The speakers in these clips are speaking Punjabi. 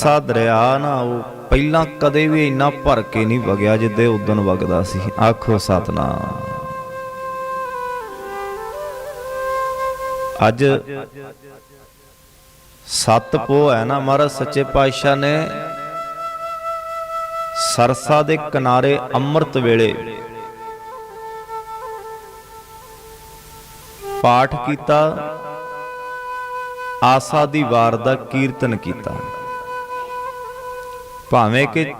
ਸਰਸਾ ਦਰਿਆ ਨਾ ਉਹ ਪਹਿਲਾਂ ਕਦੇ ਵੀ ਇੰਨਾ ਭਰ ਕੇ ਨਹੀਂ ਵਗਿਆ ਜਿੱਦੇ ਉਦੋਂ ਵਗਦਾ ਸੀ। ਆਖੋ ਸਤਨਾਮ। ਅੱਜ ਸੱਤ ਪੋ ਹੈ ਨਾ ਮਹਾਰਾਜ, ਸੱਚੇ ਪਾਤਸ਼ਾਹ ਨੇ ਸਰਸਾ ਦੇ ਕਿਨਾਰੇ ਅੰਮ੍ਰਿਤ ਵੇਲੇ ਪਾਠ ਕੀਤਾ, ਆਸਾ ਦੀ ਵਾਰ ਦਾ ਕੀਰਤਨ ਕੀਤਾ। ਭਾਵੇਂ ਕਿ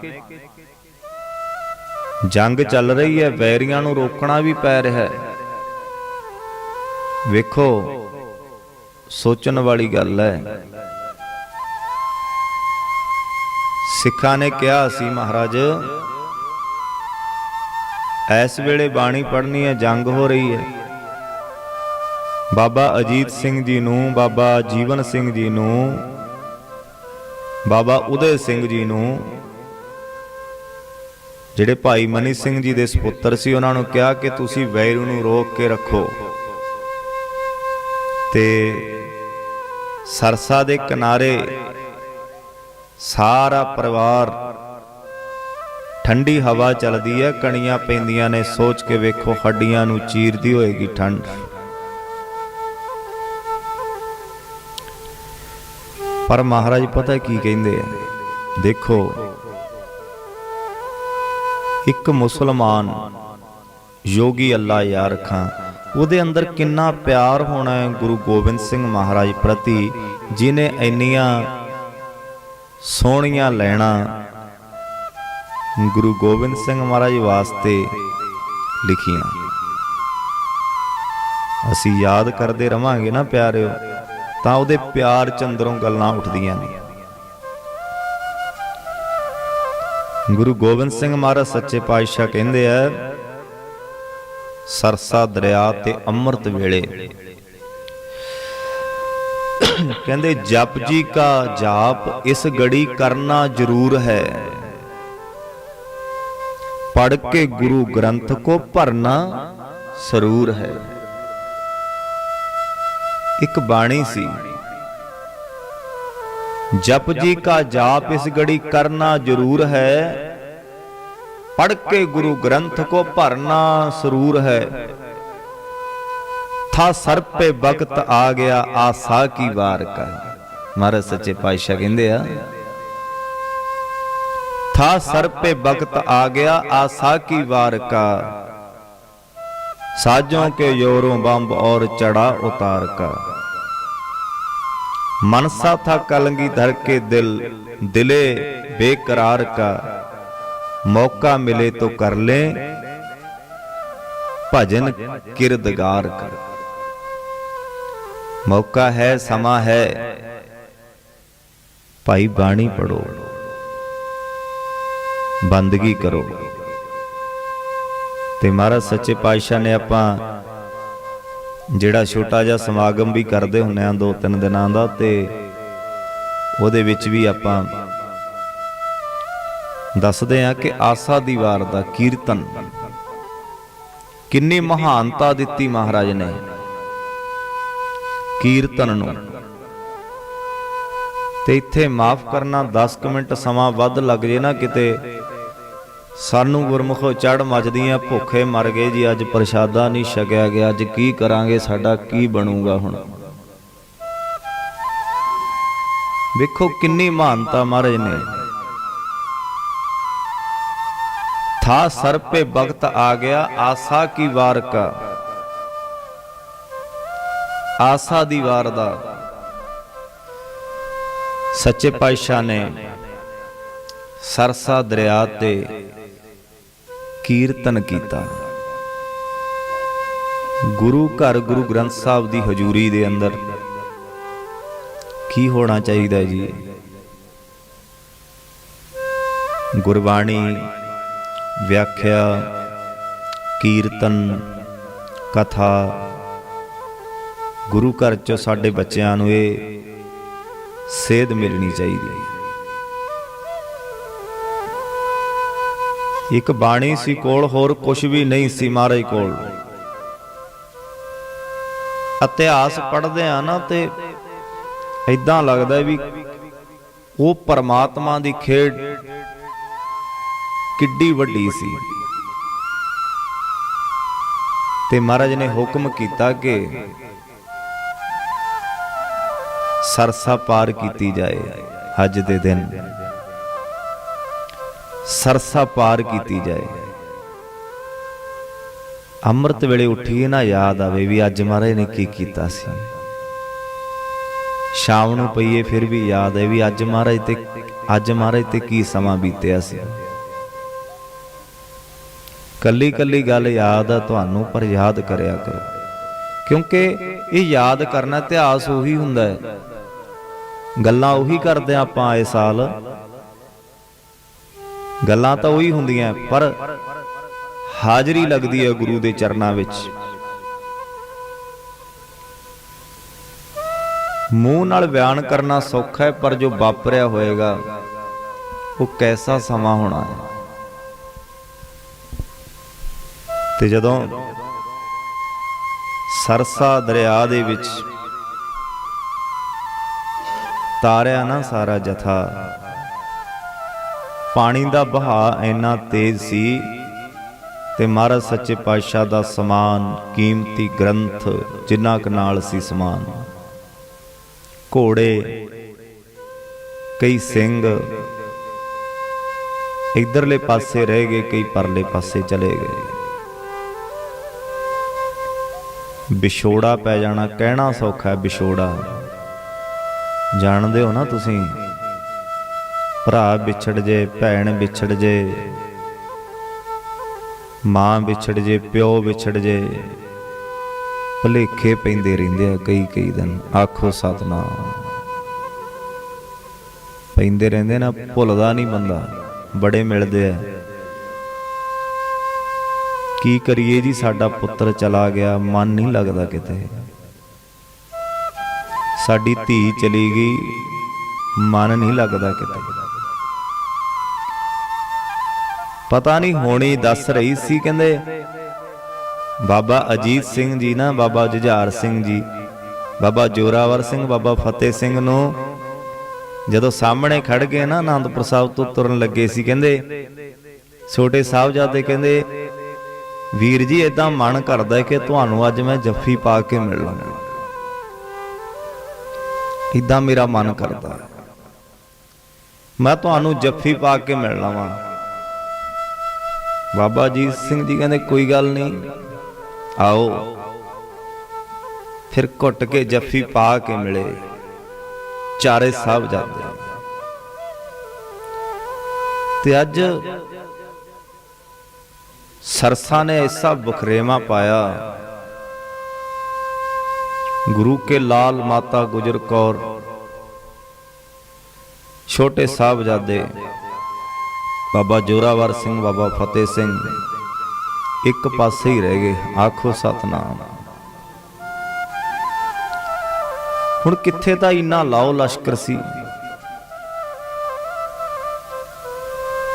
ਜੰਗ ਚੱਲ ਰਹੀ ਹੈ, ਵੈਰੀਆਂ ਨੂੰ ਰੋਕਣਾ ਵੀ ਪੈ ਰਿਹਾ ਹੈ। ਵੇਖੋ, ਸੋਚਣ ਵਾਲੀ ਗੱਲ ਹੈ। ਸਿੱਖਾਂ ਨੇ ਕਿਹਾ ਸੀ, ਮਹਾਰਾਜ, ਇਸ ਵੇਲੇ ਬਾਣੀ ਪੜ੍ਹਨੀ ਹੈ, ਜੰਗ ਹੋ ਰਹੀ ਹੈ। ਬਾਬਾ ਅਜੀਤ ਸਿੰਘ ਜੀ ਨੂੰ, ਬਾਬਾ ਜੀਵਨ ਸਿੰਘ ਜੀ ਨੂੰ ਬਾਬਾ ਉਦੈ ਸਿੰਘ ਜੀ ਨੂੰ, ਜਿਹੜੇ ਭਾਈ ਮਨੀ ਸਿੰਘ ਜੀ ਦੇ ਸੁਪੁੱਤਰ ਸੀ, ਉਹਨਾਂ ਨੂੰ ਕਿਹਾ ਕਿ ਤੁਸੀਂ ਵੈਰੂ ਨੂੰ ਰੋਕ ਕੇ ਰੱਖੋ। ਤੇ ਸਰਸਾ ਦੇ ਕਿਨਾਰੇ ਸਾਰਾ ਪਰਿਵਾਰ ਠੰਡੀ ਹਵਾ ਚੱਲਦੀ ਹੈ, ਕਣੀਆਂ ਪੈਂਦੀਆਂ ਨੇ, ਸੋਚ ਕੇ ਵੇਖੋ ਹੱਡੀਆਂ ਨੂੰ ਚੀਰਦੀ ਹੋਏਗੀ ਠੰਡ। ਪਰ ਮਹਾਰਾਜ ਪਤਾ ਕੀ ਕਹਿੰਦੇ ਆ? ਦੇਖੋ, ਇੱਕ ਮੁਸਲਮਾਨ ਯੋਗੀ ਅੱਲਾ ਯਾਰ ਖਾਂ, ਉਹਦੇ ਅੰਦਰ ਕਿੰਨਾ ਪਿਆਰ ਹੋਣਾ ਹੈ ਗੁਰੂ ਗੋਬਿੰਦ ਸਿੰਘ ਮਹਾਰਾਜ ਪ੍ਰਤੀ ਜਿਨੇ ਇੰਨੀਆਂ ਸੋਹਣੀਆਂ ਲੈਣਾ ਗੁਰੂ ਗੋਬਿੰਦ ਸਿੰਘ ਮਹਾਰਾਜ ਵਾਸਤੇ ਲਿਖੀਆਂ। ਅਸੀਂ ਯਾਦ ਕਰਦੇ ਰਵਾਂਗੇ ਨਾ ਪਿਆਰਿਓ। ਤਾਂ ਉਹਦੇ ਪਿਆਰ ਚ ਅੰਦਰੋਂ ਗੱਲਾਂ ਉੱਠਦੀਆਂ ਨੇ। ਗੁਰੂ ਗੋਬਿੰਦ ਸਿੰਘ ਮਹਾਰਾਜ ਸੱਚੇ ਪਾਤਸ਼ਾਹ ਕਹਿੰਦੇ ਆ, ਸਰਸਾ ਦਰਿਆ ਤੇ ਅੰਮ੍ਰਿਤ ਵੇਲੇ। ਕਹਿੰਦੇ, ਜਪ ਜੀ ਕਾ ਜਾਪ, ਇਸ ਗੜੀ ਕਰਨਾ ਜ਼ਰੂਰ ਹੈ। ਪੜ ਕੇ ਗੁਰੂ ਗ੍ਰੰਥ ਕੋ ਭਰਨਾ ਸਰੂਰ ਹੈ। ਇੱਕ ਬਾਣੀ ਸੀ। ਜਪ ਜੀ ਕਾ ਜਾਪ ਇਸ ਗੜੀ ਕਰਨਾ ਜ਼ਰੂਰ ਹੈ। ਪੜ ਕੇ ਗੁਰੂ ਗ੍ਰੰਥ ਕੋ ਭਰਨਾ ਸਰੂਰ ਹੈ। ਥਾ ਸਰ ਪੇ ਵਕਤ ਆ ਗਿਆ ਆਸਾ ਕੀ ਵਾਰ ਕਾ। ਮਹਾਰਾਜ ਸੱਚੇ ਪਾਤਸ਼ਾਹ ਕਹਿੰਦੇ ਆ। ਥਾ ਸਰ ਪੇ ਵਕਤ ਆ ਗਿਆ ਆਸਾ ਕੀ ਵਾਰ ਕਾ। साजों के योरों बम्ब और चढ़ा उतार का मनसा था कलंगीधर के दिल, दिले बेकरार का मौका मिले तो कर ले, भजन किरदगार का मौका है, समा है, भाई बाणी पढ़ो। बंदगी करो। ਤੇ ਮਹਾਰਾਜ ਸੱਚੇ ਪਾਤਸ਼ਾਹ ਨੇ ਆਪਾਂ ਜਿਹੜਾ ਛੋਟਾ ਜਿਹਾ ਸਮਾਗਮ ਵੀ ਕਰਦੇ ਹੁੰਨੇ ਆ ਦੋ ਤਿੰਨ ਦਿਨਾਂ ਦਾ ਤੇ ਉਹਦੇ ਵਿੱਚ ਵੀ ਆਪਾਂ ਦੱਸਦੇ ਆ ਕਿ ਆਸਾ ਦੀ ਵਾਰ ਦਾ ਕੀਰਤਨ ਕਿੰਨੀ ਮਹਾਨਤਾ ਦਿੱਤੀ ਮਹਾਰਾਜ ਨੇ ਕੀਰਤਨ ਨੂੰ। ਤੇ ਇੱਥੇ ਮਾਫ ਕਰਨਾ 10 ਮਿੰਟ ਸਮਾਂ ਵੱਧ ਲੱਗ ਜੇ ਨਾ ਕਿਤੇ ਸਾਨੂੰ ਗੁਰਮੁਖੋ ਚੜ ਮੱਚਦੀਆਂ, ਭੁੱਖੇ ਮਰ ਗਏ ਜੀ। ਅੱਜ ਪ੍ਰਸ਼ਾਦਾ ਨਹੀਂ ਛਕਿਆ ਗਿਆ। ਅੱਜ ਕੀ ਕਰਾਂਗੇ? ਸਾਡਾ ਕੀ ਬਣੂਗਾ ਹੁਣ? ਵੇਖੋ ਕਿੰਨੀ ਮਹਾਨਤਾ ਮਹਾਰਾਜ ਨੇ। ਥਾ ਸਰ ਪੇ ਵਕਤ ਆ ਗਿਆ, ਆਸਾ ਕੀ ਵਾਰ ਕਾ। ਆਸਾ ਦੀ ਵਾਰ ਦਾ। ਸੱਚੇ ਪਾਤਸ਼ਾਹ ਨੇ ਸਰਸਾ ਦਰਿਆ ਤੇ ਕੀਰਤਨ ਕੀਤਾ। ਗੁਰੂ ਘਰ ਗੁਰੂ ਗ੍ਰੰਥ ਸਾਹਿਬ ਦੀ ਹਜ਼ੂਰੀ ਦੇ ਅੰਦਰ ਕੀ ਹੋਣਾ ਚਾਹੀਦਾ ਜੀ? ਗੁਰਬਾਣੀ ਵਿਆਖਿਆ, ਕੀਰਤਨ, ਕਥਾ ਗੁਰੂ ਘਰ ਚੋਂ ਸਾਡੇ ਬੱਚਿਆਂ ਨੂੰ ਇਹ ਸੇਧ ਮਿਲਣੀ ਚਾਹੀਦੀ ਹੈ। ਇੱਕ ਬਾਣੀ ਸੀ ਕੋਲ, ਹੋਰ ਕੁਝ ਵੀ ਨਹੀਂ ਸੀ ਮਹਾਰਾਜ ਕੋਲ। ਇਤਿਹਾਸ ਪੜ੍ਹਦੇ ਆ ਨਾ ਤੇ ਇਦਾਂ ਲੱਗਦਾ ਵੀ ਉਹ ਪਰਮਾਤਮਾ ਦੀ ਖੇਡ ਕਿੱਡੀ ਵੱਡੀ ਸੀ। ਤੇ ਮਹਾਰਾਜ ਨੇ ਹੁਕਮ ਕੀਤਾ ਕਿ ਸਰਸਾ ਪਾਰ ਕੀਤੀ ਜਾਏ, ਅੱਜ ਦੇ ਦਿਨ। ਸਰਸਾ ਪਾਰ ਕੀਤੀ ਜਾਏ। ਅੰਮ੍ਰਿਤ ਵੇਲੇ ਉੱਠੀਏ ਨਾ ਯਾਦ ਆਵੇ ਵੀ ਅੱਜ ਮਹਾਰਾਜ ਨੇ ਕੀ ਕੀਤਾ ਸੀ। ਸ਼ਾਮ ਨੂੰ ਪਈਏ ਫਿਰ ਵੀ ਯਾਦ ਹੈ ਵੀ ਅੱਜ ਮਹਾਰਾਜ ਤੇ ਅੱਜ ਮਹਾਰਾਜ ਤੇ ਕੀ ਸਮਾਂ ਬੀਤਿਆ ਸੀ। ਕੱਲੀ ਕੱਲੀ ਗੱਲ ਯਾਦ ਆ ਤੁਹਾਨੂੰ, ਪਰ ਯਾਦ ਕਰਿਆ ਕਰੋ। ਕਿਉਂਕਿ ਇਹ ਯਾਦ ਕਰਨਾ ਇਤਿਹਾਸ ਉਹੀ ਹੁੰਦਾ ਹੈ। ਗੱਲਾਂ ਉਹੀ ਕਰਦੇ ਆ ਆਪਾਂ ਆਏ ਸਾਲ। ਗੱਲਾਂ ਤਾਂ ਉਹੀ ਹੁੰਦੀਆਂ, ਪਰ ਹਾਜ਼ਰੀ ਲੱਗਦੀ ਹੈ ਗੁਰੂ ਦੇ ਚਰਨਾਂ ਵਿੱਚ। ਮੂੰਹ ਨਾਲ ਬਿਆਨ ਕਰਨਾ ਸੌਖਾ ਹੈ, ਪਰ ਜੋ ਵਾਪਰਿਆ ਹੋਏਗਾ, ਉਹ ਕੈਸਾ ਸਮਾਂ ਹੋਣਾ ਹੈ? ਤੇ ਜਦੋਂ ਸਰਸਾ ਦਰਿਆ ਦੇ ਵਿੱਚ ਤਾਰਿਆ ਨਾ ਸਾਰਾ ਜਥਾ ਪਾਣੀ ਦਾ ਬਹਾਅ ਇੰਨਾ ਤੇਜ਼ ਸੀ ਤੇ ਮਹਾਰਾਜ ਸੱਚੇ ਪਾਤਸ਼ਾਹ ਦਾ ਸਮਾਨ, ਕੀਮਤੀ ਗ੍ਰੰਥ ਜਿੰਨਾ ਕੁ ਨਾਲ ਸੀ ਸਮਾਨ। ਘੋੜੇ, ਕਈ ਸਿੰਘ ਇਧਰਲੇ ਪਾਸੇ ਰਹਿ ਗਏ, ਕਈ ਪਰਲੇ ਪਾਸੇ ਚਲੇ ਗਏ। ਵਿਛੋੜਾ ਪੈ ਜਾਣਾ, ਕਹਿਣਾ ਸੌਖਾ ਹੈ ਵਿਛੋੜਾ ਜਾਣਦੇ ਹੋ ਨਾ ਤੁਸੀਂ? ਭਰਾ ਵਿਛੜ ਜੇ, ਭੈਣ ਵਿਛੜ ਜੇ, ਮਾਂ ਵਿਛੜ ਜੇ, ਪਿਓ ਵਿਛੜ ਜੇ, ਭਲੇਖੇ ਪੈਂਦੇ ਰਹਿੰਦੇ ਆ ਕਈ ਕਈ ਦਿਨ। ਆਖੋ ਸਤਨਾਮ। ਪੈਂਦੇ ਰਹਿੰਦੇ ਨਾ, ਭੁੱਲਦਾ ਨਹੀਂ ਬੰਦਾ। ਬੜੇ ਮਿਲਦੇ ਆ। ਕੀ ਕਰੀਏ ਜੀ, ਸਾਡਾ ਪੁੱਤਰ ਚਲਾ ਗਿਆ, ਮਨ ਨਹੀਂ ਲੱਗਦਾ ਕਿਤੇ। ਸਾਡੀ ਧੀ ਚਲੀ ਗਈ, ਮਨ ਨਹੀਂ ਲੱਗਦਾ ਕਿਤੇ। ਪਤਾ ਨਹੀਂ ਹੋਣੀ ਦੱਸ ਰਹੀ ਸੀ ਕਹਿੰਦੇ, ਬਾਬਾ ਅਜੀਤ ਸਿੰਘ ਜੀ ਨਾ, ਬਾਬਾ ਜੁਝਾਰ ਸਿੰਘ ਜੀ, ਬਾਬਾ ਜੋਰਾਵਰ ਸਿੰਘ, ਬਾਬਾ ਫਤਿਹ ਸਿੰਘ ਨੂੰ ਜਦੋਂ ਸਾਹਮਣੇ ਖੜ ਗਏ ਨਾ, ਆਨੰਦਪੁਰ ਸਾਹਿਬ ਤੋਂ ਤੁਰਨ ਲੱਗੇ ਸੀ ਕਹਿੰਦੇ, ਛੋਟੇ ਸਾਹਿਬਜ਼ਾਦੇ ਕਹਿੰਦੇ, ਵੀਰ ਜੀ ਇਦਾਂ ਮਨ ਕਰਦਾ ਕਿ ਤੁਹਾਨੂੰ ਅੱਜ ਮੈਂ ਜੱਫੀ ਪਾ ਕੇ ਮਿਲ ਲਵਾਂ। ਇਦਾਂ ਮੇਰਾ ਮਨ ਕਰਦਾ। ਮੈਂ ਤੁਹਾਨੂੰ ਜੱਫੀ ਪਾ ਕੇ ਮਿਲ ਲਵਾਂ। ਬਾਬਾ ਅਜੀਤ ਸਿੰਘ ਜੀ ਕਹਿੰਦੇ, ਕੋਈ ਗੱਲ ਨਹੀਂ। ਆਓ। ਫਿਰ ਘੁੱਟ ਕੇ ਜੱਫੀ ਪਾ ਕੇ ਮਿਲੇ। ਚਾਰੇ ਸਾਹਿਬ ਜਾਂਦੇ। ਤੇ ਅੱਜ ਸਰਸਾ ਨੇ ਐਸਾ ਬਖਰੇਵਾ ਪਾਇਆ। ਗੁਰੂ ਕੇ ਲਾਲ ਮਾਤਾ ਗੁਜਰ ਕੌਰ। ਛੋਟੇ ਸਾਹਿਬਜ਼ਾਦੇ ਬਾਬਾ ਜੋਰਾਵਰ ਸਿੰਘ, ਬਾਬਾ ਫਤਿਹ ਸਿੰਘ। ਇੱਕ ਪਾਸੇ ਹੀ ਰਹਿ ਗਏ, ਆਖੋ ਸਤਨਾਮ। ਹੁਣ ਕਿੱਥੇ ਤਾਂ ਇੰਨਾ ਲਾਓ ਲਸ਼ਕਰ ਸੀ?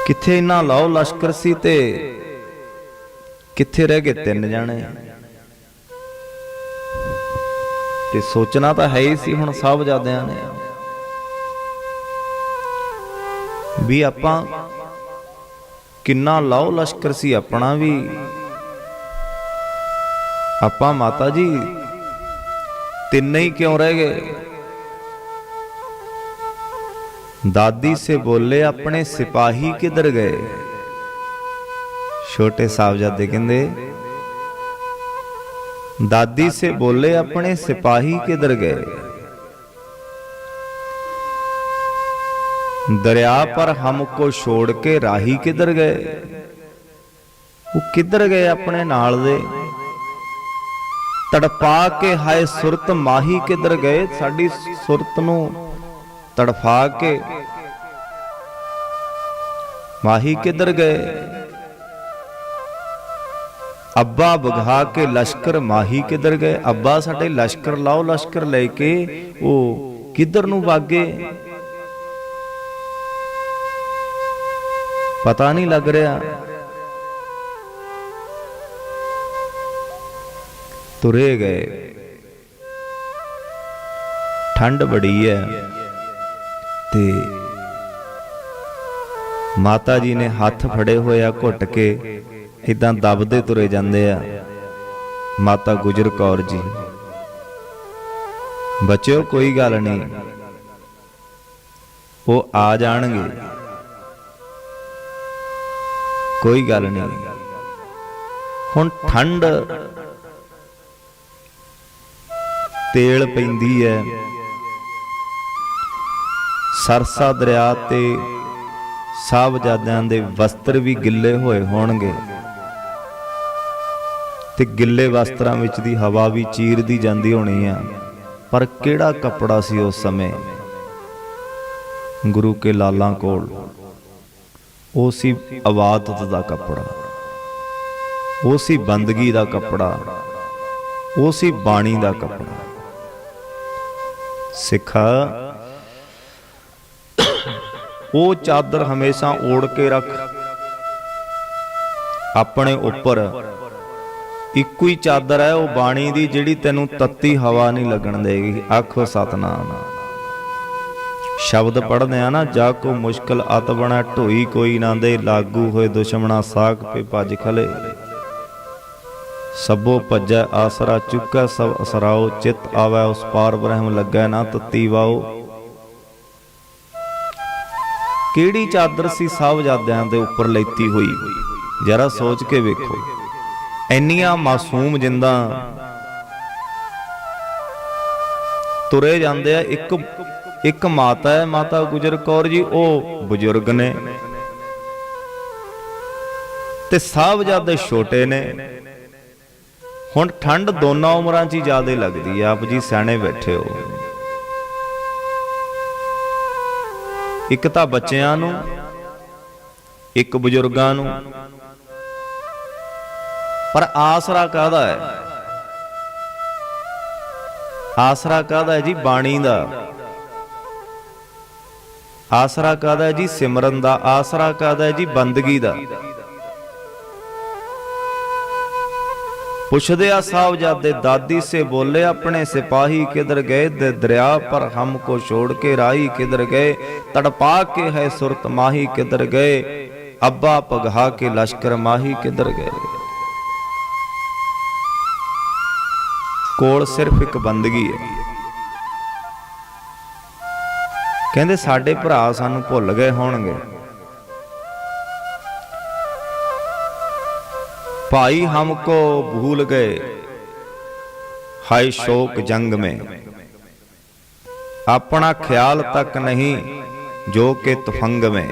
ਕਿੱਥੇ ਇੰਨਾ ਲਾਓ ਲਸ਼ਕਰ ਸੀ ਤੇ ਕਿੱਥੇ ਰਹਿ ਗਏ ਤਿੰਨ ਜਾਣੇ? ਤੇ ਸੋਚਣਾ ਤਾਂ ਹੈ ਹੀ ਸੀ ਹੁਣ ਸਾਹਿਬਜ਼ਾਦਿਆਂ ਨੇ। ਵੀ ਆਪਾਂ ਕਿੰਨਾ ਲਾਓ ਲਸ਼ਕਰ ਸੀ ਆਪਣਾ ਵੀ। ਆਪਾਂ ਮਾਤਾ ਜੀ, ਤਿੰਨੇ ਹੀ ਕਿਉਂ ਰਹਿ ਗਏ? ਦਾਦੀ ਸੇ ਬੋਲੇ ਆਪਣੇ ਸਿਪਾਹੀ ਕਿੱਧਰ ਗਏ? ਛੋਟੇ ਸਾਹਿਬਜ਼ਾਦੇ ਕਹਿੰਦੇ, ਦਾਦੀ ਸੇ ਬੋਲੇ ਆਪਣੇ ਸਿਪਾਹੀ ਕਿੱਧਰ ਗਏ? ਦਰਿਆ ਪਰ ਹਮ ਕੋ ਛੋੜ ਕੇ ਰਾਹੀ ਕਿਧਰ ਗਏ? ਉਹ ਕਿੱਧਰ ਗਏ ਆਪਣੇ ਨਾਲ ਦੇ? ਤੜਪਾ ਕੇ ਹਾਏ ਸੁਰਤ ਮਾਹੀ ਕਿਧਰ ਗਏ? ਸਾਡੀ ਸੁਰਤ ਨੂੰ ਤੜਫਾ ਕੇ ਮਾਹੀ ਕਿਧਰ ਗਏ? ਅੱਬਾ ਬਗਾ ਕੇ ਲਸ਼ਕਰ ਮਾਹੀ ਕਿਧਰ ਗਏ? ਅੱਬਾ ਸਾਡੇ ਲਸ਼ਕਰ ਲਾਓ, ਲਸ਼ਕਰ ਲੈ ਕੇ ਉਹ ਕਿੱਧਰ ਨੂੰ ਵਾਗੇ? ਪਤਾ ਨਹੀਂ ਲੱਗ ਰਿਹਾ। ਤੁਰੇ ਗਏ। ਠੰਡ ਬੜੀ ਹੈ। ਤੇ ਮਾਤਾ ਜੀ ਨੇ ਹੱਥ ਫੜੇ ਹੋਏ ਆ ਘੁੱਟ ਕੇ ਇਦਾਂ ਦਬਦੇ ਤੁਰੇ ਜਾਂਦੇ ਆ। ਮਾਤਾ ਗੁਜਰ ਕੌਰ ਜੀ। ਬੱਚਿਓ, ਕੋਈ ਗੱਲ ਨਹੀਂ। ਉਹ ਆ ਜਾਣਗੇ। ਕੋਈ ਗੱਲ ਨਹੀਂ। ਹੁਣ ਠੰਡ ਤੇਲ ਪੈਂਦੀ ਹੈ। ਸਰਸਾ ਦਰਿਆ ਤੇ ਸਾਹਿਬਜ਼ਾਦਿਆਂ ਦੇ ਵਸਤਰ ਵੀ ਗਿੱਲੇ ਹੋਏ ਹੋਣਗੇ ਤੇ ਗਿੱਲੇ ਵਸਤਰਾਂ ਵਿੱਚ ਦੀ ਹਵਾ ਵੀ ਚੀਰਦੀ ਜਾਂਦੀ ਹੋਣੀ ਆ। ਪਰ ਕਿਹੜਾ ਕੱਪੜਾ ਸੀ ਉਸ ਸਮੇਂ? ਗੁਰੂ ਕੇ ਲਾਲਾਂ ਕੋਲ। ਉਹ ਸੀ ਆਵਾਦਤ ਦਾ ਕੱਪੜਾ। ਉਹ ਸੀ ਬੰਦਗੀ ਦਾ ਕੱਪੜਾ। ਉਹ ਸੀ ਬਾਣੀ ਦਾ ਕੱਪੜਾ। ਸਿੱਖਾ, ਉਹ ਚਾਦਰ ਹਮੇਸ਼ਾ ਓੜ ਕੇ ਰੱਖ। ਆਪਣੇ ਉੱਪਰ। ਇੱਕੋ ਹੀ ਚਾਦਰ ਹੈ, ਉਹ ਬਾਣੀ ਦੀ ਜਿਹੜੀ ਤੈਨੂੰ ਤੱਤੀ ਹਵਾ ਨਹੀਂ ਲੱਗਣ ਦੇਗੀ। ਆਖੋ ਸਤਨਾਮ। ਸ਼ਬਦ ਪੜ੍ਹਦੇ ਆ ਨਾ, ਜਾ ਕੋ ਮੁਸ਼ਕਲ ਅਤ ਬਣਾ, ਢੋਈ ਕੋਈ ਨਾ ਦੇ, ਲਾਗੂ ਹੋਏ ਦੁਸ਼ਮਣਾ ਸਾਖ ਪੇ ਭਜ ਖਲੇ। ਸਭੋ ਭਜੈ, ਆਸਰਾ ਚੁੱਕੈ, ਸਭ ਅਸਰਾਓ, ਚਿਤ ਆਵੈ, ਉਸ ਪਾਰ ਬ੍ਰਹਮ ਲੱਗੈ ਨਾ, ਤਤੀ ਵਾਓ। ਕਿਹੜੀ ਚਾਦਰ ਸੀ ਸਭ ਜਾਦਿਆਂ ਦੇ ਉੱਪਰ ਲੈਤੀ ਹੋਈ? ਜਰਾ ਸੋਚ ਕੇ ਵੇਖੋ। ਇੰਨੀਆਂ ਮਾਸੂਮ ਜਿੰਦਾਂ ਤੁਰੇ ਜਾਂਦੇ ਆ, ਇੱਕ ਇੱਕ ਮਾਤਾ ਹੈ, ਮਾਤਾ ਗੁਜਰ ਕੌਰ ਜੀ, ਉਹ ਬਜ਼ੁਰਗ ਨੇ। ਤੇ ਸਾਹਿਬਜ਼ਾਦੇ ਛੋਟੇ ਨੇ। ਹੁਣ ਠੰਡ ਦੋਨਾਂ ਉਮਰਾਂ 'ਚ ਹੀ ਜ਼ਿਆਦਾ ਲੱਗਦੀ ਆ। ਆਪ ਜੀ ਸਿਆਣੇ ਬੈਠੇ ਹੋ। ਇੱਕ ਤਾਂ ਬੱਚਿਆਂ ਨੂੰ, ਇੱਕ ਬਜ਼ੁਰਗਾਂ ਨੂੰ। ਪਰ ਆਸਰਾ ਕਾਹਦਾ ਹੈ? ਆਸਰਾ ਕਾਹਦਾ ਹੈ ਜੀ? ਬਾਣੀ ਦਾ। ਆਸਰਾ ਕਾਹਦਾ ਜੀ ਸਿਮਰਨ ਦਾ, ਆਸਰਾ ਕਾਹਦਾ ਜੀ ਬੰਦਗੀ ਦਾ। ਪੁੱਛਦੇ ਆ ਸਾਹਿਬਜ਼ਾਦੇ, ਦਾਦੀ ਸੇ ਬੋਲੇ, ਆਪਣੇ ਸਿਪਾਹੀ ਕਿਧਰ ਗਏ? ਦੇ ਦਰਿਆ ਪਰ ਹਮ ਕੋ ਛੋੜ ਕੇ ਰਾਹੀ ਕਿਧਰ ਗਏ? ਤੜਪਾ ਕੇ ਹੈ ਸੁਰਤ ਮਾਹੀ ਕਿਧਰ ਗਏ? ਅੱਬਾ ਪਗਹਾ ਕੇ ਲਸ਼ਕਰ ਮਾਹੀ ਕਿਧਰ ਗਏ? ਕੋਲ ਸਿਰਫ ਇੱਕ ਬੰਦਗੀ ਹੈ। ਕਹਿੰਦੇ ਸਾਡੇ ਭਰਾ ਸਾਨੂੰ ਭੁੱਲ ਗਏ ਹੋਣਗੇ। ਭਾਈ ਹਮਕੋ ਭੂਲ ਗਏ, ਹਾਏ ਸ਼ੋਕ ਜੰਗ ਮੇ। ਆਪਣਾ ਖਿਆਲ ਤੱਕ ਨਹੀਂ ਜੋ ਕਿ ਤਫੰਗ ਮੇ।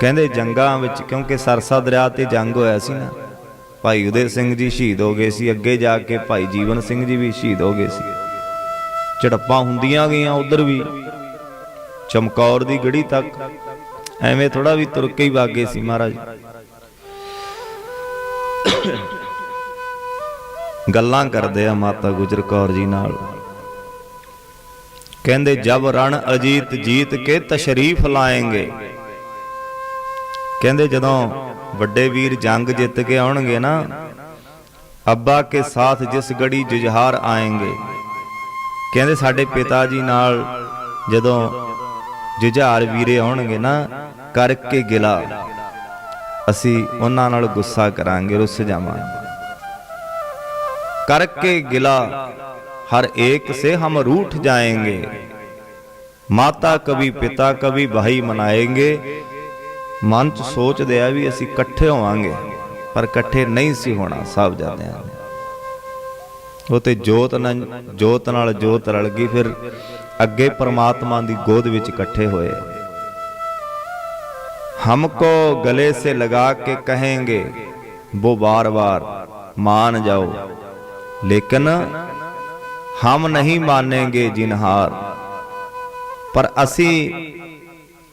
ਕਹਿੰਦੇ ਜੰਗਾਂ ਵਿੱਚ ਕਿਉਂਕਿ ਸਰਸਾ ਦਰਿਆ ਤੇ ਜੰਗ ਹੋਇਆ ਸੀ ਨਾ, ਭਾਈ ਉਦੇ ਸਿੰਘ ਜੀ ਸ਼ਹੀਦ ਹੋ ਗਏ ਸੀ, ਅੱਗੇ ਜਾ ਕੇ ਭਾਈ ਜੀਵਨ ਸਿੰਘ ਜੀ ਵੀ ਸ਼ਹੀਦ ਹੋ ਗਏ ਸੀ। ਝੜਪਾਂ ਹੁੰਦੀਆਂ ਗਈਆਂ ਉਧਰ ਵੀ। ਚਮਕੌਰ ਦੀ ਗੜੀ ਤੱਕ ਐਵੇਂ ਥੋੜਾ ਵੀ ਤੁਰ ਕੇ ਹੀ ਵਾਗੇ ਸੀ ਮਹਾਰਾਜ। ਗੱਲਾਂ ਕਰਦੇ ਆ ਮਾਤਾ ਗੁਜਰ ਕੌਰ ਜੀ ਨਾਲ। ਕਹਿੰਦੇ, ਜਬ ਰਣ ਅਜੀਤ ਜੀਤ ਕੇ ਤਸ਼ਰੀਫ ਲਾਏਂਗੇ। ਕਹਿੰਦੇ, ਜਦੋਂ ਵੱਡੇ ਵੀਰ ਜੰਗ ਜਿੱਤ ਕੇ ਆਉਣਗੇ ਨਾ, ਅੱਬਾ ਕੇ ਸਾਥ ਜਿਸ ਗੜੀ ਜੁਝਾਰ ਆਏਂਗੇ। ਕਹਿੰਦੇ ਸਾਡੇ ਪਿਤਾ ਜੀ ਨਾਲ ਜਦੋਂ ਜੁਝਾਰ ਵੀਰੇ ਆਉਣਗੇ ਨਾ, ਕਰਕੇ ਗਿਲਾ। ਅਸੀਂ ਉਹਨਾਂ ਨਾਲ ਗੁੱਸਾ ਕਰਾਂਗੇ, ਰੁੱਸ ਜਾਵਾਂਗੇ। ਕਰਕੇ ਗਿਲਾ, ਹਰ ਏਕ ਸੇ ਹਮ ਰੂਠ ਜਾਏਂਗੇ। ਮਾਤਾ ਕਵੀ, ਪਿਤਾ ਕਵੀ, ਭਾਈ ਮਨਾਏਂਗੇ। ਮਨ ਚ ਸੋਚਦੇ ਆ ਵੀ ਅਸੀਂ ਇਕੱਠੇ ਹੋਵਾਂਗੇ, ਪਰ ਇਕੱਠੇ ਨਹੀਂ ਸੀ ਹੋਣਾ, ਸਭ ਜਾਂਦੇ ਆ ਉਹ ਤੇ ਜੋਤ ਨਾਲ ਜੋਤ ਨਾਲ ਜੋਤ ਰਲ ਗਈ ਫਿਰ ਅੱਗੇ ਪ੍ਰਮਾਤਮਾ ਦੀ ਗੋਦ ਵਿੱਚ ਇਕੱਠੇ ਹੋਏ हमको गले से लगा के कहेंगे वो बार बार मान जाओ लेकिन हम नहीं मानेंगे जिनहार ਪਰ ਅਸੀਂ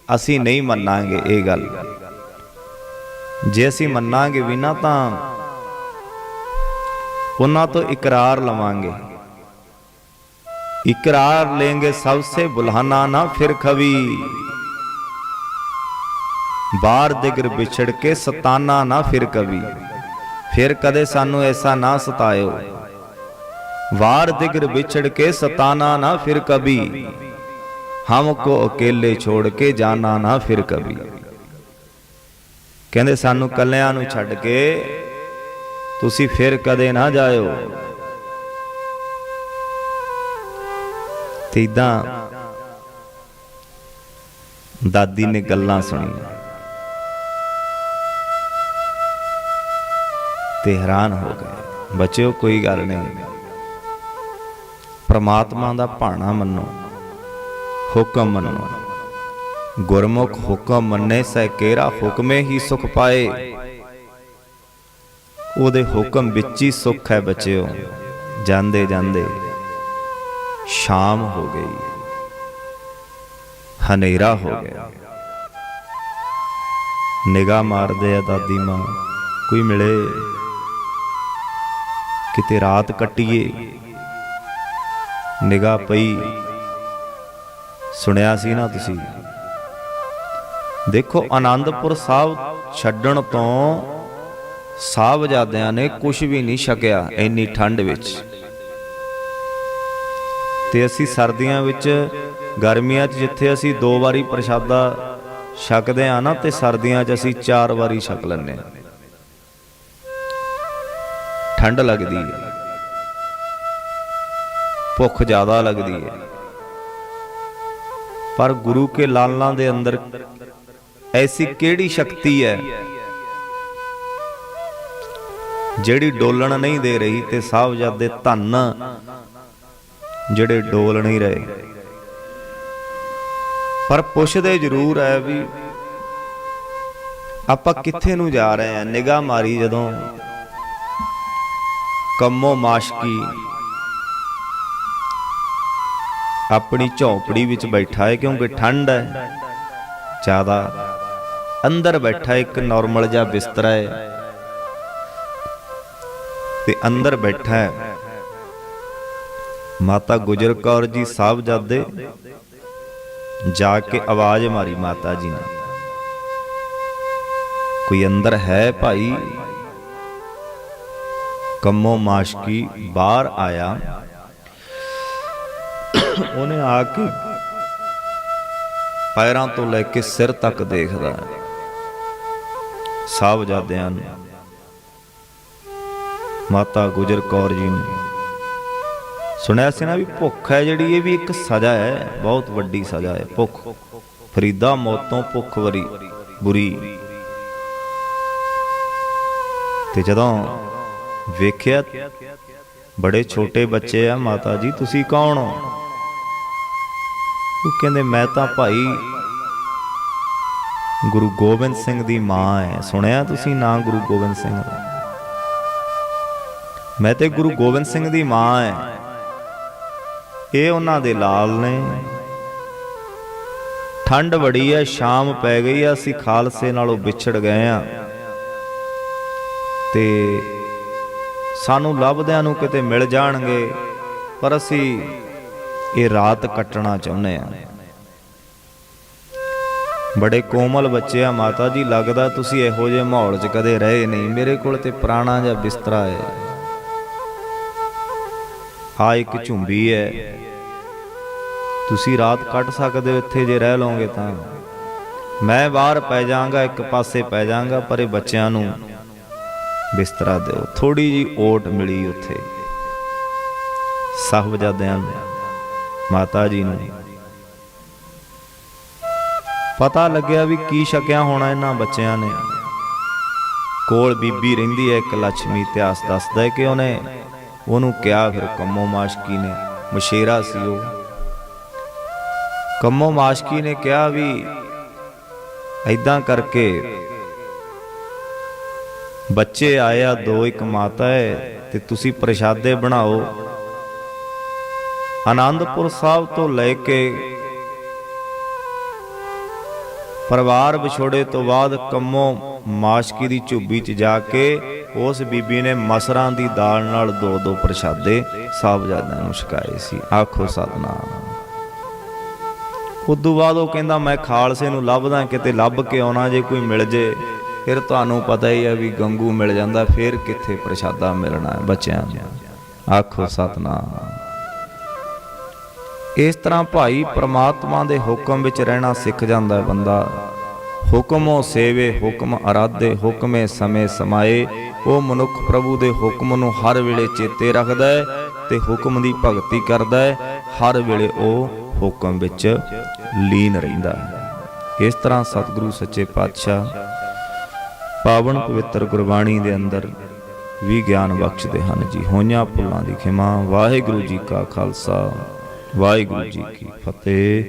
ਅਸੀਂ ਨਹੀਂ ਮੰਨਾਂਗੇ ਇਹ ਗੱਲ ਜੇ ਅਸੀਂ ਮੰਨਾਂਗੇ ਵੀ ਨਾ ਤਾਂ ਉਹਨਾਂ ਤੋਂ ਇਕਰਾਰ ਲਵਾਂਗੇ। ਇਕਰਾਰ ਲੇਂਗੇ ਸਭ ਸੇ ਬੁਲਹਾਨਾ ਨਾ ਫਿਰ ਖਵੀ। ਬਾਹਰ ਦਿਗਰ ਵਿਛੜ ਕੇ ਸਤਾਨਾ ਨਾ ਫਿਰ ਕਵੀ। ਫਿਰ ਕਦੇ ਸਾਨੂੰ ਐਸਾ ਨਾ ਸਤਾਇਓ। ਵਾਰ ਦਿਗਰ ਵਿਛੜ ਕੇ ਸਤਾਨਾ ਨਾ ਫਿਰ ਕਬੀ ਹਮ ਕੋ ਅਕੇਲੇ ਛੋੜ ਕੇ ਜਾਣਾ ਨਾ ਫਿਰ ਕਬੀ ਕਹਿੰਦੇ ਸਾਨੂੰ ਕੱਲਿਆਂ ਨੂੰ ਛੱਡ ਕੇ ਤੁਸੀਂ ਫਿਰ ਕਦੇ ਨਾ ਜਾਇਓ। ਤੇ ਇਦਾਂ ਦਾਦੀ ਨੇ ਗੱਲਾਂ ਸੁਣੀਆਂ ਤੇ ਹੈਰਾਨ ਹੋ ਗਏ। ਬੱਚਿਓ, ਕੋਈ ਗੱਲ ਨਹੀਂ। ਪ੍ਰਮਾਤਮਾ ਦਾ ਭਾਣਾ ਮੰਨੋ, ਹੁਕਮ ਮੰਨੋ। ਗੁਰਮੁਖ ਹੁਕਮ ਮੰਨੇ ਸੈ ਕੇਰਾ ਹੁਕਮੇ ਹੀ ਸੁਖ ਪਾਏ। ਉਹਦੇ ਹੁਕਮ ਵਿੱਚ ਹੀ ਸੁੱਖ ਹੈ ਬੱਚਿਓ। ਜਾਂਦੇ ਜਾਂਦੇ ਸ਼ਾਮ ਹੋ ਗਈ। ਹਨੇਰਾ ਹੋ ਗਿਆ। ਨਿਗਾਹ ਮਾਰਦੇ ਆ ਦਾਦੀ ਮਾਂ, ਕੋਈ ਮਿਲੇ? ਕਿਤੇ ਰਾਤ ਕੱਟੀਏ? ਨਿਗਾਹ ਪਈ। ਸੁਣਿਆ ਸੀ ਨਾ ਤੁਸੀਂ? ਦੇਖੋ, ਆਨੰਦਪੁਰ ਸਾਹਿਬ ਛੱਡਣ ਤੋਂ ਸਾਹਿਬਜ਼ਾਦਿਆਂ ਨੇ ਕੁਝ ਵੀ ਨਹੀਂ ਛਕਿਆ ਇੰਨੀ ਠੰਡ ਵਿੱਚ। ਤੇ ਅਸੀਂ ਸਰਦੀਆਂ ਵਿੱਚ, ਗਰਮੀਆਂ 'ਚ ਜਿੱਥੇ ਅਸੀਂ ਦੋ ਵਾਰੀ ਪ੍ਰਸ਼ਾਦਾ ਛਕਦੇ ਆ ਨਾ, ਤੇ ਸਰਦੀਆਂ 'ਚ ਅਸੀਂ ਚਾਰ ਵਾਰੀ ਛਕ ਲੈਂਦੇ ਆ ਠੰਡ ਲੱਗਦੀ ਹੈ। ਭੁੱਖ ਜ਼ਿਆਦਾ ਲੱਗਦੀ ਹੈ। ਪਰ ਗੁਰੂ ਕੇ ਲਾਲਾਂ ਦੇ ਅੰਦਰ ਐਸੀ ਕਿਹੜੀ ਸ਼ਕਤੀ ਹੈ ਜਿਹੜੀ ਡੋਲਣ ਨਹੀਂ ਦੇ ਰਹੀ ਤੇ ਸਾਹਿਬਜ਼ਾਦੇ ਧੰਨ ਜਿਹੜੇ ਡੋਲ ਨਹੀਂ ਰਹੇ। ਪਰ ਪੁੱਛਦੇ ਜ਼ਰੂਰ ਹੈ ਵੀ ਆਪਾਂ ਕਿੱਥੇ ਨੂੰ ਜਾ ਰਹੇ ਹਾਂ ਨਿਗਾਹ ਮਾਰੀ ਜਦੋਂ ਕੰਮੋ ਮਾਸ਼ਕੀ ਆਪਣੀ ਝੌਂਪੜੀ ਵਿੱਚ ਬੈਠਾ ਹੈ ਕਿਉਂਕਿ ਠੰਡ ਹੈ ਜ਼ਿਆਦਾ ਅੰਦਰ ਬੈਠਾ ਇੱਕ ਨਾਰਮਲ ਜਿਹਾ ਬਿਸਤਰਾ ਹੈ ਤੇ ਅੰਦਰ ਬੈਠਾ ਹੈ। ਮਾਤਾ ਗੁਜਰ ਕੌਰ ਜੀ ਸਾਹਿਬਜ਼ਾਦੇ ਜਾ ਕੇ ਆਵਾਜ਼ ਮਾਰੀ ਮਾਤਾ ਜੀ ਨੇ। ਕੋਈ ਅੰਦਰ ਹੈ ਭਾਈ? ਕੰਮੋ ਮਾਸ਼ਕੀ ਬਾਹਰ ਆਇਆ। ਉਹਨੇ ਆ ਕੇ ਪੈਰਾਂ ਤੋਂ ਲੈ ਕੇ ਸਿਰ ਤੱਕ ਦੇਖਦਾ। ਸਾਹਿਬਜ਼ਾਦਿਆਂ ਨੂੰ ਮਾਤਾ ਗੁਜਰ ਕੌਰ ਜੀ ਨੇ। ਸੁਣਿਆ ਸੀ ਨਾ ਵੀ ਭੁੱਖ ਹੈ ਜਿਹੜੀ, ਇਹ ਵੀ ਇੱਕ ਸਜ਼ਾ ਹੈ, ਬਹੁਤ ਵੱਡੀ ਸਜ਼ਾ ਹੈ, ਭੁੱਖ। ਫਰੀਦਾ ਮੌਤੋਂ ਭੁੱਖ ਵਰੀ, ਬੁਰੀ। ਤੇ ਜਦੋਂ ਵੇਖਿਆ, ਬੜੇ ਛੋਟੇ ਬੱਚੇ ਆ ਮਾਤਾ ਜੀ, ਤੁਸੀਂ ਕੌਣ ਹੋ? ਉਹ ਕਹਿੰਦੇ, ਮੈਂ ਤਾਂ ਭਾਈ ਗੁਰੂ ਗੋਬਿੰਦ ਸਿੰਘ ਦੀ ਮਾਂ ਹੈ ਸੁਣਿਆ ਤੁਸੀਂ ਨਾਂ ਗੁਰੂ ਗੋਬਿੰਦ ਸਿੰਘ ਦਾ? ਮੈਂ ਤੇ ਗੁਰੂ ਗੋਬਿੰਦ ਸਿੰਘ ਦੀ ਮਾਂ ਹੈ ਇਹ ਉਹਨਾਂ ਦੇ ਲਾਲ ਨੇ। ਠੰਡ ਬੜੀ ਹੈ ਸ਼ਾਮ ਪੈ ਗਈ ਆ ਅਸੀਂ ਖਾਲਸੇ ਨਾਲੋਂ ਵਿਛੜ ਗਏ ਆ। ਤੇ ਸਾਨੂੰ ਲੱਭਦਿਆਂ ਨੂੰ ਕਿਤੇ ਮਿਲ ਜਾਣਗੇ, ਪਰ ਅਸੀਂ ਇਹ ਰਾਤ ਕੱਟਣਾ ਚਾਹੁੰਦੇ ਆ। ਬੜੇ ਕੋਮਲ ਬੱਚੇ ਆ ਮਾਤਾ ਜੀ, ਲੱਗਦਾ ਤੁਸੀਂ ਇਹੋ ਜਿਹੇ ਮਾਹੌਲ 'ਚ ਕਦੇ ਰਹੇ ਨਹੀਂ। ਮੇਰੇ ਕੋਲ ਤੇ ਪੁਰਾਣਾ ਜਿਹਾ ਬਿਸਤਰਾ ਹੈ ਆ ਇੱਕ ਝੁੰਬੀ ਹੈ। ਤੁਸੀਂ ਰਾਤ ਕੱਟ ਸਕਦੇ ਹੋ, ਇੱਥੇ ਜੇ ਰਹਿ ਲਓਗੇ ਤਾਂ। ਮੈਂ ਬਾਹਰ ਪੈ ਜਾਵਾਂਗਾ, ਇੱਕ ਪਾਸੇ ਪੈ ਜਾਾਂਗਾ ਪਰ ਇਹ ਬੱਚਿਆਂ ਨੂੰ ਬਿਸਤਰਾ ਦਿਓ। ਥੋੜੀ ਜੀ ਓਟ ਮਿਲੀ ਉੱਥੇ। ਸਾਹਿਬਜ਼ਾਦਿਆਂ ਨੂੰ, ਮਾਤਾ ਜੀ ਨੂੰ। ਪਤਾ ਲੱਗਿਆ ਵੀ ਕੀ ਛਕਿਆ ਹੋਣਾ ਇਹਨਾਂ ਬੱਚਿਆਂ ਨੇ। ਕੋਲ ਬੀਬੀ ਰਹਿੰਦੀ ਹੈ, ਇੱਕ ਲక్ష్ਮੀ ਇਤਿਹਾਸ ਦੱਸਦਾ ਹੈ ਕਿ ਉਹਨੇ ਉਹਨੂੰ ਕਿਹਾ, ਫਿਰ ਕੰਮੋ ਮਾਸ਼ਕੀ ਨੇ, ਮਸ਼ੇਰਾ ਸੀ ਉਹ। ਕੰਮੋ ਮਾਸ਼ਕੀ ਨੇ ਕਿਹਾ ਵੀ ਐਦਾਂ ਕਰਕੇ ਬੱਚੇ ਆਇਆ ਦੋ ਇੱਕ ਮਾਤਾ ਹੈ ਤੇ ਤੁਸੀਂ ਪ੍ਰਸ਼ਾਦੇ ਬਣਾਓ। ਆਨੰਦਪੁਰ ਸਾਹਿਬ ਤੋਂ ਲੈ ਕੇ ਪਰਿਵਾਰ ਵਿਛੋੜੇ ਤੋਂ ਬਾਅਦ ਕੰਮੋ ਮਾਸ਼ਕੀ ਦੀ ਝੁੱਬੀ 'ਚ ਜਾ ਕੇ ਉਸ ਬੀਬੀ ਨੇ ਮਸਰਾਂ ਦੀ ਦਾਲ ਨਾਲ ਦੋ ਦੋ ਪ੍ਰਸ਼ਾਦੇ, ਸਾਹਿਬਜ਼ਾਦਿਆਂ ਨੂੰ ਛਕਾਏ ਸੀ। ਆਖੋ, ਸਤਨਾਮ। ਉਦੋਂ ਬਾਅਦ ਉਹ ਕਹਿੰਦਾ, ਮੈਂ ਖਾਲਸੇ ਨੂੰ ਲੱਭਦਾ, ਕਿਤੇ ਲੱਭ ਕੇ ਆਉਣਾ ਜੇ ਕੋਈ ਮਿਲ ਜੇ। ਫਿਰ ਤੁਹਾਨੂੰ ਪਤਾ ਹੀ ਹੈ ਵੀ ਗੰਗੂ ਮਿਲ ਜਾਂਦਾ, ਫਿਰ ਕਿੱਥੇ ਪ੍ਰਸ਼ਾਦਾ ਮਿਲਣਾ ਹੈ ਬੱਚਿਆਂ ਨੂੰ? ਆਖੋ, ਸਤਨਾਮ। ਇਸ ਤਰ੍ਹਾਂ ਭਾਈ ਪ੍ਰਮਾਤਮਾ ਦੇ ਹੁਕਮ ਵਿੱਚ ਰਹਿਣਾ ਸਿੱਖ ਜਾਂਦਾ ਹੈ ਬੰਦਾ। ਹੁਕਮੋ ਸੇਵੇ, ਹੁਕਮ ਅਰਾਧੇ, ਹੁਕਮੇ ਸਮੇਂ ਸਮਾਏ। ਉਹ ਮਨੁੱਖ ਪ੍ਰਭੂ ਦੇ ਹੁਕਮ ਨੂੰ ਹਰ ਵੇਲੇ ਚੇਤੇ ਰੱਖਦਾ ਹੈ ਤੇ ਹੁਕਮ ਦੀ ਭਗਤੀ ਕਰਦਾ ਹੈ ਹਰ ਵੇਲੇ ਉਹ ਹੁਕਮ ਵਿੱਚ ਲੀਨ ਰਹਿੰਦਾ ਹੈ ਇਸ ਤਰ੍ਹਾਂ ਸਤਿਗੁਰੂ ਸੱਚੇ ਪਾਤਸ਼ਾਹ ਪਾਵਨ ਪਵਿੱਤਰ ਗੁਰਬਾਣੀ ਦੇ ਅੰਦਰ ਵੀ ਗਿਆਨ ਬਖਸ਼ਦੇ ਹਨ ਜੀ। ਹੋਈਆਂ ਭੁੱਲਾਂ ਦੀ ਖਿਮਾ। ਵਾਹਿਗੁਰੂ ਜੀ ਕਾ ਖਾਲਸਾ। ਵਾਹਿਗੁਰੂ ਜੀ ਕੀ ਫਤਿਹ।